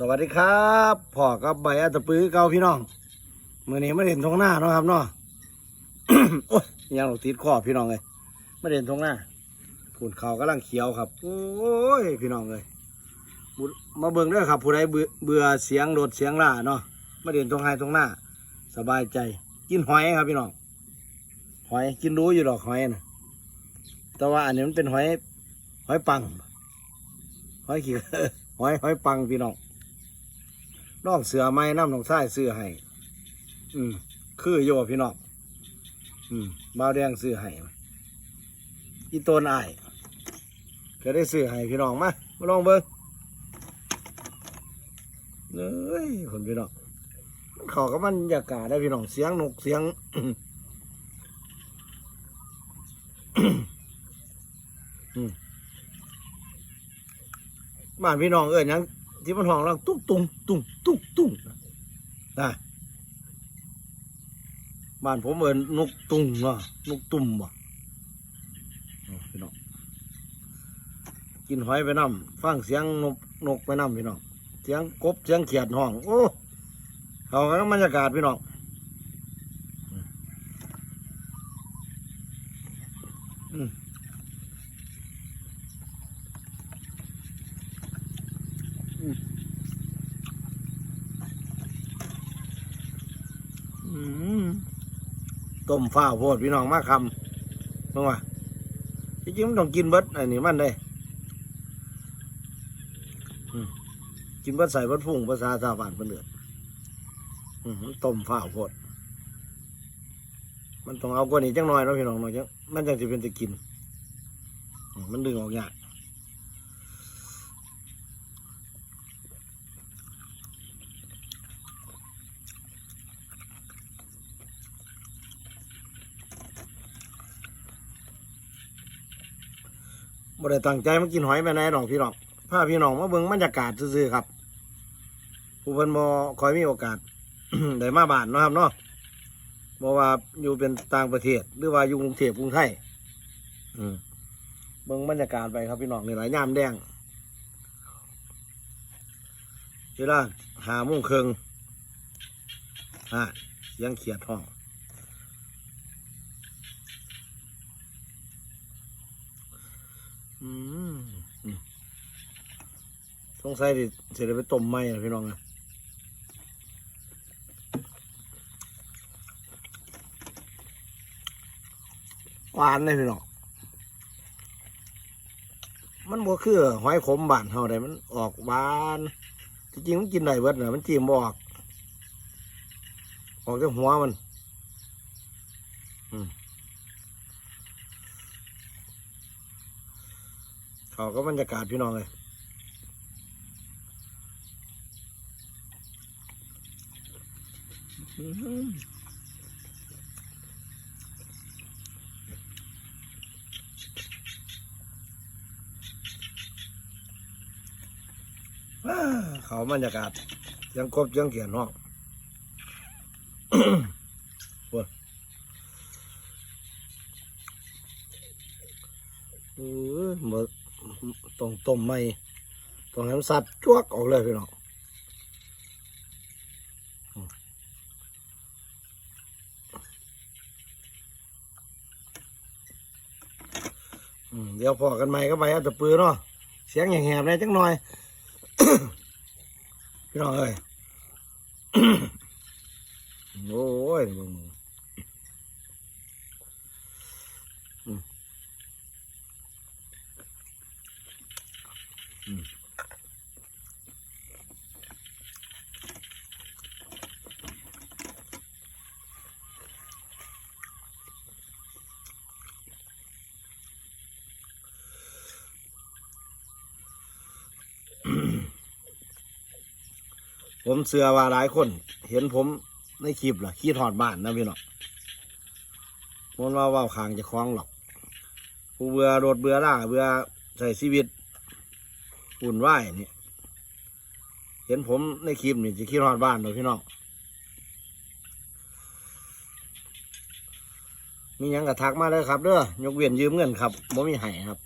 สวัสดีครับพ่อกับใบอัตปื้อเก่าพี่น้องเมื่อนี้ไม่เห็นทงหน้าเนาะครับเนาะ โอ้ยยังหลติดคอพี่น้องเลยไม่เห็นทงหน้าผุนเขาวกำลังเขียวครับ โอ้ยพี่น้องเลยมาเบิ่งด้วยครับ ผู้ใดเบื่อเสียงโดดเสียงล่าเนาะไม่เห็นทงไห้ทงหน้า สบายใจ กินหอยครับพี่น้องหอยกินรู้อยู่ดอกหอยนะแต่ว่าอันนี้มันเป็นหอย หอยปังหอยขี้หอยหอยปังพี่น้อง น้องเสือไม้น้ำหนองท้ายเสือให้อืมคือโยพี่น้องอืมบาวแดงเสือให้อีต้นอ้ก็ได้เสือให้พี่น้องมามาลองเบิ้งเอ้ยคนพี่น้องเขาก็มันบรรยากาศได้พี่น้องเสียงนกเสียงอืมบ้านพี่น้องเอ้ยยัง ที่มันห้องเราตุ้งตุ้งตุ้งตุ้งตุ้งนะบ้านผมเอินนกตุ้งเนาะนกตุ่มบ่ะพี่น้องกินหอยไปน้ำฟังเสียงนกนกไปน้ำพี่น้องเสียงกบเสียงเขียดห้อง โอ้เขากันบรรยากาศพี่น้อง ต้มฟ้าโพดพี่น้องมาคำลงมาจริงๆมันต้องกินเบิดอันนี้มันได้กินเบิดใส่เบิดพุ่งภาษาชาวบ้านเพิ่นเดือดต้มฟ้าโพดมันต้องเอากว่านี้จังหน่อยเนาะพี่น้องเนาะจังมันจังสิเป็นจะกินมมันดึงออกยาก บ่ได้ตั้งใจมากินหอยไปไหนดอกพี่น้องพาพี่น้องมาเบิ่งบรรยากาศซื่อๆครับ ผู้เพิ่นบ่คอยมีโอกาส ได้มาบ้านเนาะครับเนาะบ่ว่าอยู่เป็นต่างประเทศ หรือว่าอยู่กรุงเทพกรุงไทยอืมเบิ่งบรรยากาศไปครับพี่น้องนี่หลายยามแดงเวลาหาโมุ่งเคิงอะเสียังเขียดห้อง อืมอืม สงสัยดิเสร็จไปต้มไหมอะพี่น้องอะหวานเลยพี่น้อง มันบ่คือหอยขมบานเฮาได้มันออกหวานจริงๆมันกินได้เบิดน่ะมันจิ้มบออก ออกจากหัวมัน อืม เขาก็บรรยากาศพี่น้องเลยเขาบรรยากาศยังกบยังเขียนห้องโอ้ยเออหมด ต้องต้มไม่ต้องให้มันสัดจวกออกเลยพี่น้องเดี๋ยวพอกันใหม่ก็ไปเอาแตะปือเนาะเสียงแหบๆเลยจังหน่อย พี่น้องเอ้ยโอ้ยมึงอืมอืม ผมเสือว่าหลายคน เห็นผมในคลิปล่ะขี้ถอดบ้านนะพี่น้องมันว่าว่าขางจะคล้องหรอกผู้เบื่อโดดเบื่อล่าเบื่อใส่ชีวิต อุ่นไหวนี่เห็นผมในคลิปนี่จะขี้รอดบ้านเลยพี่น้องมียังกระทักมาเลยครับเด้อยกเวียนยืมเงินครับบ่มีไห้ครับ